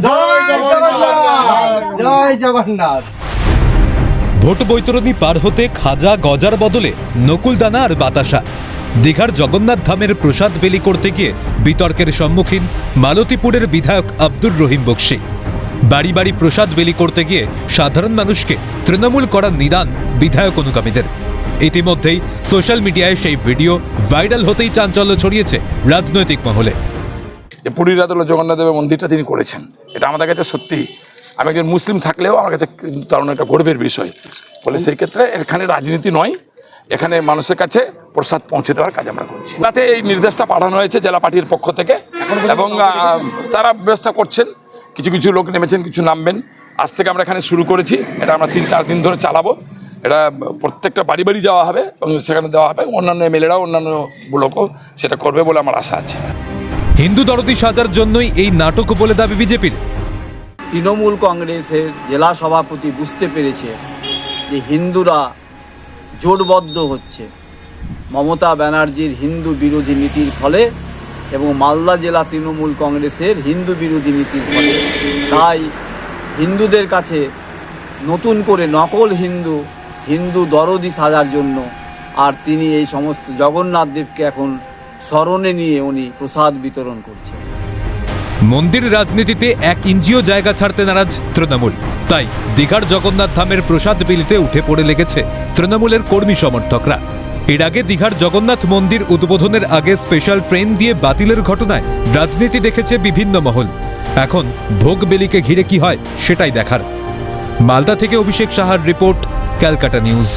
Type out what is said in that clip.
জয় জগন্নাথ! জয় জগন্নাথ! ভোট বৈতরণী পার হতে খাজা গজার বদলে নকুলদানা আর বাতাসা। দীঘার জগন্নাথ ধামের প্রসাদ বেলি করতে গিয়ে বিতর্কের সম্মুখীন মালতীপুরের বিধায়ক আব্দুর রহিম বক্সি। বাড়ি বাড়ি প্রসাদ বেলি করতে গিয়ে সাধারণ মানুষকে তৃণমূল করার নিদান বিধায়ক অনুগামীদের। ইতিমধ্যেই সোশ্যাল মিডিয়ায় সেই ভিডিও ভাইরাল হতেই চাঞ্চল্য ছড়িয়েছে রাজনৈতিক মহলে। যে পুরীর রাতুল্লাহ জগন্নাথ দেবের মন্দিরটা তিনি করেছেন। এটা আমাদের কাছে সত্যি। আমি একজন মুসলিম থাকলেও আমার কাছে কিন্তু দারুণ একটা গর্বের বিষয়। ফলে সেই ক্ষেত্রে এখানে রাজনীতি নয় এখানে মানুষের কাছে প্রসাদ পৌঁছে দেওয়ার কাজ আমরা করছি। তাতে এই নির্দেশটা পাঠানো হয়েছে জেলা পার্টির পক্ষ থেকে। এবং তারা ব্যবস্থা করছেন। কিছু কিছু লোক নেমেছেন কিছু নামবেন। আজ থেকে আমরা এখানে শুরু করেছি। এটা আমরা তিন চার দিন ধরে চালাবো। এটা প্রত্যেকটা বাড়ি বাড়ি যাওয়া হবে এবং সেখানে দেওয়া হবে। অন্যান্য এমএলএরাও অন্যান্য লোকও সেটা করবে বলে আমার আশা আছে। হিন্দু দরদি সাজার জন্যই এই নাটক বলে দাবি বিজেপির। তৃণমূল কংগ্রেসের জেলা সভাপতি বুঝতে পেরেছে যে হিন্দুরা জোটবদ্ধ হচ্ছে। মমতা ব্যানার্জির হিন্দু বিরোধী নীতির ফলে এবং মালদা জেলা তৃণমূল কংগ্রেসের হিন্দু বিরোধী নীতির ফলে। তাই হিন্দুদের কাছে নতুন করে নকল হিন্দু হিন্দু দরদি সাজার জন্য আর তিনি এই সমস্ত জগন্নাথ দেবকে এখন স্মরণে নিয়ে উনি প্রসাদ বিতরণ করছেন। মন্দির রাজনীতিতে এক ইঞ্চিও জায়গা ছাড়তে নারাজ তৃণমূল। তাই দীঘার জগন্নাথ ধামের প্রসাদ বিলিতে উঠে পড়ে লেগেছে তৃণমূলের কর্মী সমর্থকরা। এর আগে দীঘার জগন্নাথ মন্দির উদ্বোধনের আগে স্পেশাল ট্রেন দিয়ে বাতিলের ঘটনায় রাজনীতি দেখেছে বিভিন্ন মহল। এখন ভোগ বেলিকে ঘিরে কি হয় সেটাই দেখার। মালদা থেকে অভিষেক সাহার রিপোর্ট, ক্যালকাটা নিউজ।